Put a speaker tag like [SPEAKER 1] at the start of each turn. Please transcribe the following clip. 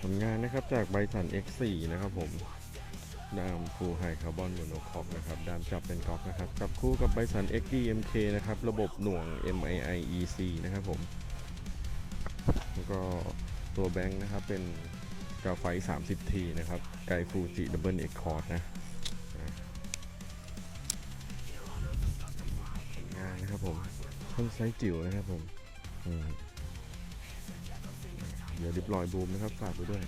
[SPEAKER 1] ผลงานนะครับจากไบสัน X4 นะครับผมดามฟูไฮคาร์บอนโมโนคอกนะครับดามจับเป็นก๊อกนะครับจับคู่กับไบสัน XDMK นะครับระบบหน่วง MII EC นะครับผมแล้วก็ตัวแบงค์นะครับเป็นกาไฟ 30T นะครับไกฟูจิดับเบิลเอ็กคอร์ดนะงานนะครับผมต้นไซส์จิ๋วนะครับผมอืม ดี๋ยวดิบลอยบูมนะครับฝากไปด้วย